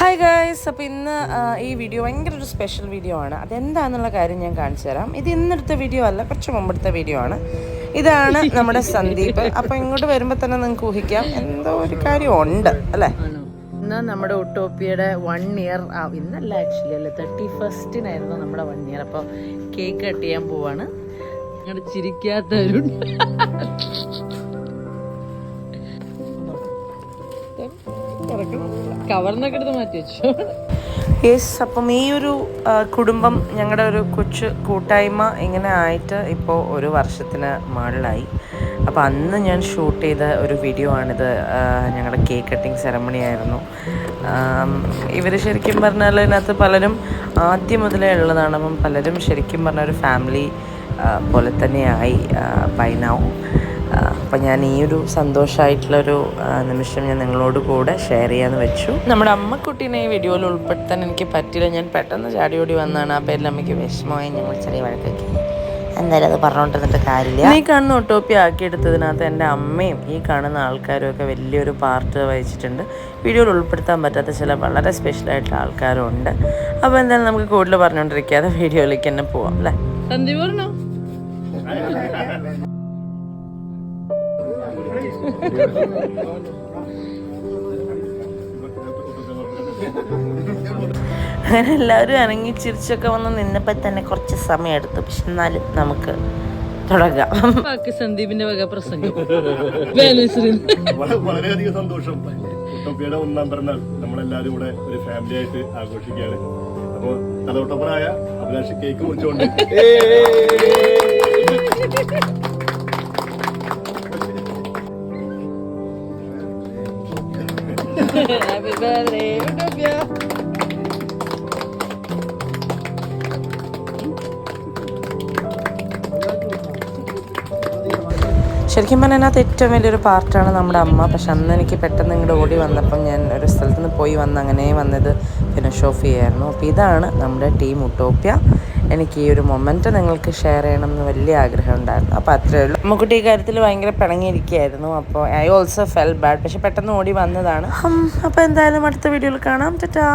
Hi guys അപ്പോൾ ഇന്ന് ഈ വീഡിയോ ഭയങ്കര ഒരു സ്പെഷ്യൽ വീഡിയോ ആണ്. അതെന്താണെന്നുള്ള കാര്യം ഞാൻ കാണിച്ചു തരാം. ഇത് ഇന്നെടുത്ത വീഡിയോ അല്ല കുറച്ച് മുമ്പെടുത്ത വീഡിയോ ആണ്. ഇതാണ് നമ്മുടെ സന്ദീപ്. അപ്പോൾ ഇങ്ങോട്ട് വരുമ്പോൾ തന്നെ നിങ്ങൾക്ക് ഊഹിക്കാം. എന്തോ ഒരു കാര്യം ഉണ്ട് അല്ലേ? ഇന്ന് നമ്മുടെ ഒട്ടോപ്പിയുടെ വൺ ഇയർ ആ ഇന്നല്ല ആക്ച്വലി അല്ലേ തേർട്ടി ഫസ്റ്റിനായിരുന്നു നമ്മുടെ വൺ ഇയർ അപ്പോൾ കേക്ക് കട്ട് ചെയ്യാൻ പോവാണ്. ഞങ്ങളുടെ ചിരിക്കാത്തവരുണ്ട്. കവർന്നൊക്കെ എടുത്ത് മാറ്റി വെച്ചു. യെസ് അപ്പം ഈ ഒരു കുടുംബം ഞങ്ങളുടെ ഒരു കൊച്ചു കൂട്ടായ്മ ഇങ്ങനെ ആയിട്ട് ഇപ്പോൾ ഒരു വർഷത്തിന് മുകളിലായി. അപ്പോൾ അന്ന് ഞാൻ ഷൂട്ട് ചെയ്ത ഒരു വീഡിയോ ആണിത് ഞങ്ങളുടെ കേക്ക് കട്ടിങ് സെറമണി ആയിരുന്നു. ഇവർ ശരിക്കും പറഞ്ഞാൽ ഇതിനകത്ത് പലരും ആദ്യം മുതലേ ഉള്ളതാണ്. അപ്പം പലരും ശരിക്കും പറഞ്ഞ ഒരു ഫാമിലി പോലെ തന്നെയായി ബൈ നൗ അപ്പം ഞാൻ ഈ ഒരു സന്തോഷമായിട്ടുള്ളൊരു നിമിഷം ഞാൻ നിങ്ങളോട് കൂടെ ഷെയർ ചെയ്യാന്ന് വെച്ചു. നമ്മുടെ അമ്മക്കുട്ടീനെ ഈ വീഡിയോയിൽ ഉൾപ്പെടുത്താൻ എനിക്ക് പറ്റില്ല ഞാൻ പെട്ടെന്ന് ചാടിയോടി വന്നാണ്. ആ പേരിൽ അമ്മയ്ക്ക് വിഷമമായി. ഞങ്ങൾ ചെറിയ വഴക്കൊക്കെ എന്തായാലും അത് പറഞ്ഞുകൊണ്ടിരുന്നിട്ട് കാര്യമില്ല. ഈ കാണുന്ന ഒട്ടോപ്പി ആക്കിയെടുത്തതിനകത്ത് എന്റെ അമ്മയും ഈ കാണുന്ന ആൾക്കാരും ഒക്കെ വലിയൊരു പാർട്ട് വഹിച്ചിട്ടുണ്ട്. വീഡിയോയിൽ ഉൾപ്പെടുത്താൻ പറ്റാത്ത ചില വളരെ സ്പെഷ്യൽ ആയിട്ടുള്ള ആൾക്കാരും ഉണ്ട്. അപ്പോൾ എന്തായാലും നമുക്ക് കൂടുതൽ പറഞ്ഞുകൊണ്ടിരിക്കാതെ വീഡിയോയിലേക്ക് തന്നെ പോവാം അല്ലേ? സന്ദീപ് പറഞ്ഞോ? അങ്ങനെ എല്ലാവരും അനങ്ങി ചിരിച്ചൊക്കെ വന്ന് നിന്നപ്പോൾ തന്നെ കുറച്ച് സമയം എടുത്തു. പക്ഷെ എന്നാലും നമുക്ക് തുടങ്ങാം. ബാക്കി സന്ദീപിന്റെ വക പ്രസംഗം. വളരെയധികം സന്തോഷം. ഉട്ടോപ്പിയുടെ ഒന്നാം പിറന്നാൾ നമ്മളെല്ലാരും കൂടെ ഒരു ഫാമിലി ആയിട്ട് ആഘോഷിക്കുകയാണ്. അപ്പോൾ തലവട്ടപ്പനായ അഭിലാഷ് കേക്ക് മുറിച്ചുകൊണ്ട്. ഹാപ്പി ബർത്ത്ഡേ ശരിക്കും പറഞ്ഞാൽ അതിനകത്ത് ഏറ്റവും വലിയൊരു പാർട്ടാണ് നമ്മുടെ അമ്മ. പക്ഷെ അന്ന് എനിക്ക് പെട്ടെന്ന് ഇങ്ങോട്ട് ഓടി വന്നപ്പം ഞാൻ ഒരു സ്ഥലത്ത് നിന്ന് പോയി വന്ന് അങ്ങനെ വന്നത് ഫിനിഷ് ഓഫ് ചെയ്യായിരുന്നു അപ്പോൾ ഇതാണ് നമ്മുടെ ടീം ഉട്ടോപ്യ. എനിക്ക് ഈ ഒരു മൊമെന്റ് നിങ്ങൾക്ക് ഷെയർ ചെയ്യണം എന്ന് വലിയ ആഗ്രഹം ഉണ്ടായിരുന്നു. അപ്പോൾ അത്രയേ ഉള്ളൂ. അമ്മക്കുട്ടി ഈ കാര്യത്തിൽ ഭയങ്കര പിണങ്ങിയിരിക്കുകയായിരുന്നു. അപ്പോൾ ഐ ഓൾസോ ഫെൽ ബാഡ് പക്ഷെ പെട്ടെന്ന് ഓടി വന്നതാണ്. അപ്പോൾ എന്തായാലും അടുത്ത വീഡിയോയിൽ കാണാം. ടാറ്റാ.